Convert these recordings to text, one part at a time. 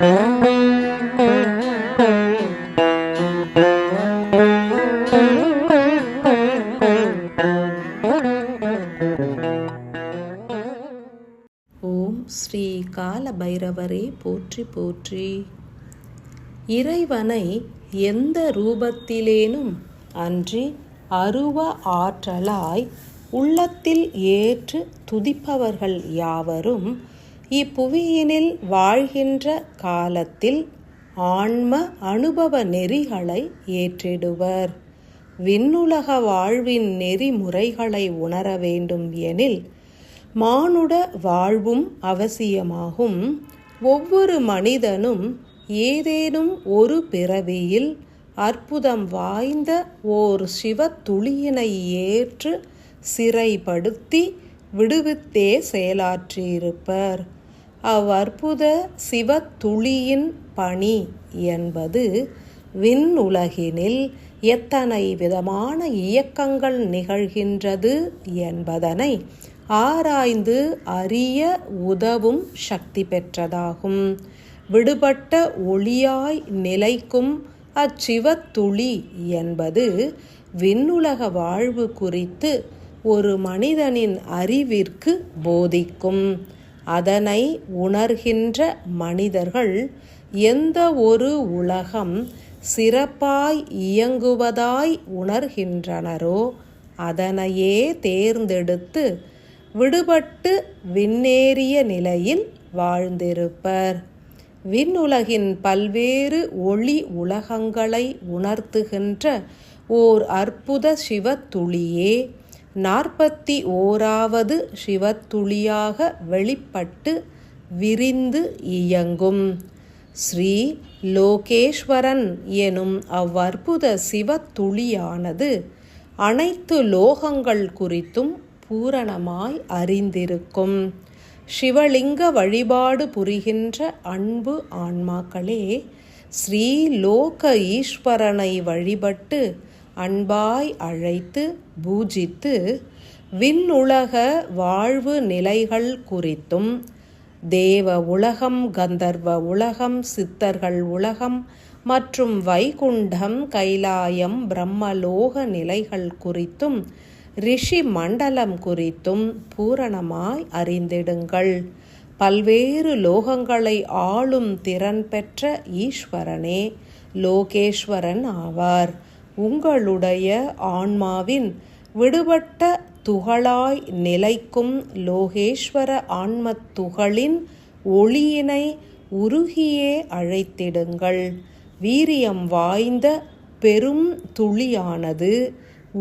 ஓம் ஸ்ரீ கால பைரவரே போற்றி போற்றி. இறைவனை எந்த ரூபத்திலேனும் அன்றி அருவ ஆற்றலாய் உள்ளத்தில் ஏற்று துதிப்பவர்கள் யாவரும் இப்புவியினில் வாழ்கின்ற காலத்தில் ஆன்ம அனுபவ நெறிகளை ஏற்றிடுவர். விண்ணுலக வாழ்வின் நெறிமுறைகளை உணர வேண்டும் எனில் மானுட வாழ்வும் அவசியமாகும். ஒவ்வொரு மனிதனும் ஏதேனும் ஒரு பிறவியில் அற்புதம் வாய்ந்த ஓர் சிவத்துளியினை ஏற்று சிறைப்படுத்தி விடுவித்தே செயலாற்றியிருப்பர். அவ்வற்புத சிவத்துளியின் பணி என்பது விண்ணுலகினில் எத்தனை விதமான இயக்கங்கள் நிகழ்கின்றது என்பதனை ஆராய்ந்து அறிய உதவும் சக்தி பெற்றதாகும். விடுபட்ட ஒளியாய் நிலைக்கும் அச்சிவத்துளி என்பது விண்ணுலக வாழ்வு குறித்து ஒரு மனிதனின் அறிவிற்கு போதிக்கும். அதனை உணர்கின்ற மனிதர்கள் எந்த ஒரு உலகம் சிறப்பாய் இயங்குவதாய் உணர்கின்றனரோ அதனையே தேர்ந்தெடுத்து விடுபட்டு விண்ணேறிய நிலையில் வாழ்ந்திருப்பர். விண்ணுலகின் பல்வேறு ஒளி உலகங்களை உணர்த்துகின்ற ஓர் அற்புத சிவத்துளியே நாற்பத்தி ஓராவது சிவத்துளியாக வெளிப்பட்டு விரிந்து இயங்கும். ஸ்ரீ லோகேஸ்வரன் எனும் அவ்வற்புத சிவத்துளியானது அனைத்து லோகங்கள் குறித்தும் பூரணமாய் அறிந்திருக்கும். சிவலிங்க வழிபாடு புரிகின்ற அன்பு ஆன்மாக்களே ஸ்ரீ லோக ஈஸ்வரனை வழிபட்டு அன்பாய் அழைத்து பூஜித்து விண்ணுலக வாழ்வு நிலைகள் குறித்தும் தேவ உலகம் கந்தர்வ உலகம் சித்தர்கள் உலகம் மற்றும் வைகுண்டம் கைலாயம் பிரம்மலோக நிலைகள் குறித்தும் ரிஷி மண்டலம் குறித்தும் பூரணமாய் அறிந்திடுங்கள். பல்வேறு லோகங்களை ஆளும் திறன் பெற்ற ஈஸ்வரனே லோகேஸ்வரன் ஆவார். உங்களுடைய ஆன்மாவின் விடுபட்ட துகளாய் நிலைக்கும் லோகேஸ்வர ஆன்மத்துகளின் ஒளியினை உருகியே அழைத்திடுங்கள். வீரியம் வாய்ந்த பெரும் துளியானது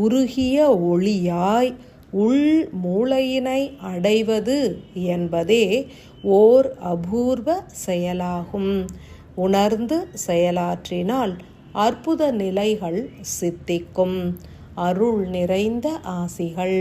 உருகிய ஒளியாய் உள் மூளையினை அடைவது என்பதே ஓர் அபூர்வ செயலாகும். உணர்ந்து செயலாற்றினால் அற்புத நிலைகள் சித்திக்கும். அருள் நிறைந்த ஆசிகள்.